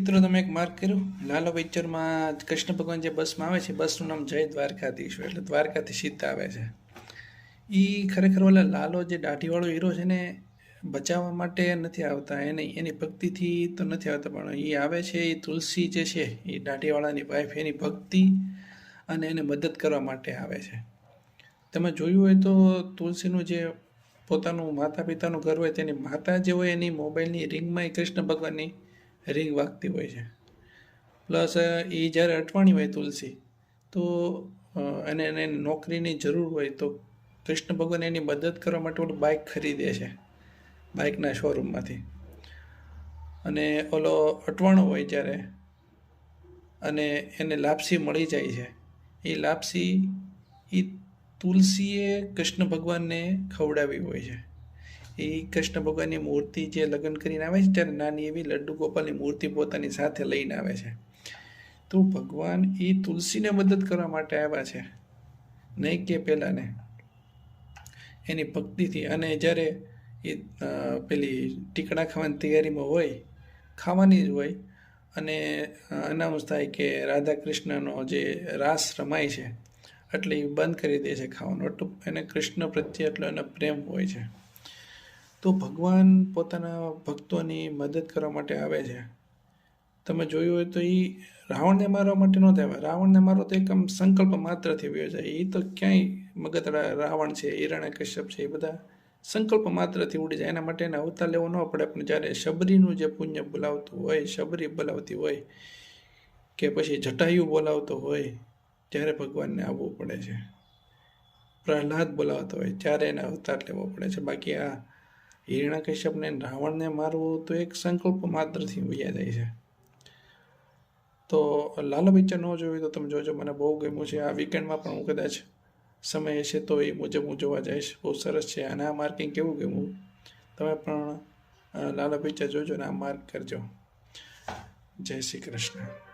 મિત્રો, તમે એક માર્ક કર્યું. લાલો પિક્ચરમાં કૃષ્ણ ભગવાન જે બસમાં આવે છે, બસનું નામ જય દ્વારકાધીશ એટલે દ્વારકાથી સીતા આવે છે. એ ખરેખર ઓલા લાલો જે દાઢીવાળો હીરો છે ને, બચાવવા માટે નથી આવતા. એને, એની ભક્તિથી તો નથી આવતા, પણ એ આવે છે એ તુલસી જે છે એ દાઢીવાળાની વાઈફ એની ભક્તિ અને એને મદદ કરવા માટે આવે છે. તમે જોયું હોય તો તુલસીનું જે પોતાનું માતા પિતાનું ઘર હોય, તેની માતા જે હોય, એની મોબાઈલની રિંગમાં એ કૃષ્ણ ભગવાનની રિંગ વાગતી હોય છે. પ્લસ એ જ્યારે અટવાણી હોય તુલસી, તો અને એને નોકરીની જરૂર હોય તો કૃષ્ણ ભગવાન એની મદદ કરવા માટે ઓલું બાઇક ખરીદે છે બાઇકના શોરૂમમાંથી અને ઓલો અટવાણો હોય જ્યારે, અને એને લાપસી મળી જાય છે. એ લાપસી, એ તુલસીએ કૃષ્ણ ભગવાનને ખવડાવી હોય છે. એ કૃષ્ણ ભગવાનની મૂર્તિ જે લગ્ન કરીને આવે છે, ત્યારે નાની એવી લડ્ડુ ગોપાલની મૂર્તિ પોતાની સાથે લઈને આવે છે. તો ભગવાન એ તુલસીને મદદ કરવા માટે આવ્યા છે. નહીં કે પહેલાંને એની ભક્તિથી અને જ્યારે એ પેલી ટીકડા ખાવાની તૈયારીમાં હોય, ખાવાની જ હોય, અને અનાઉન્સ થાય કે રાધા કૃષ્ણનો જે રાસ રમાય છે, એટલે એ બંધ કરી દે છે ખાવાનું. એટલું એને કૃષ્ણ પ્રત્યે એટલો એનો પ્રેમ હોય છે. તો ભગવાન પોતાના ભક્તોની મદદ કરવા માટે આવે છે. તમે જોયું હોય તો એ રાવણને મારવા માટે નહોતા આવ્યા રાવણને મારો તો એક આમ સંકલ્પ માત્રથી વયો જાય. એ તો ક્યાંય મગતડા રાવણ છે, હિરણ્ય કશ્યપ છે, એ બધા સંકલ્પ માત્રથી ઉડી જાય. એના માટે એને અવતાર લેવો ન પડે, પણ જ્યારે શબરીનું જે પુણ્ય બોલાવતું હોય, શબરી બોલાવતી હોય કે પછી જટાયુ બોલાવતો હોય, ત્યારે ભગવાનને આવવું પડે છે. પ્રહલાદ બોલાવતો હોય, ત્યારે એને અવતાર લેવો પડે છે. બાકી આ હિરણ્યકશ્યપને ને રાવણને મારવું તો એક સંકલ્પ માત્રથી વૈયા જાય છે. તો લાલો પિક્ચર ન જોયું તો તમે જોજો, મને બહુ ગમ્યું છે. આ વીકેન્ડમાં પણ હું કદાચ સમય હશે તો એ મુજબ હું જોવા જઈશ. બહુ સરસ છે. અને આ માર્કિંગ કેવું ગમ્યું? તમે પણ લાલ પિક્ચર જોજો ને આ માર્ક કરજો. જય શ્રી કૃષ્ણ.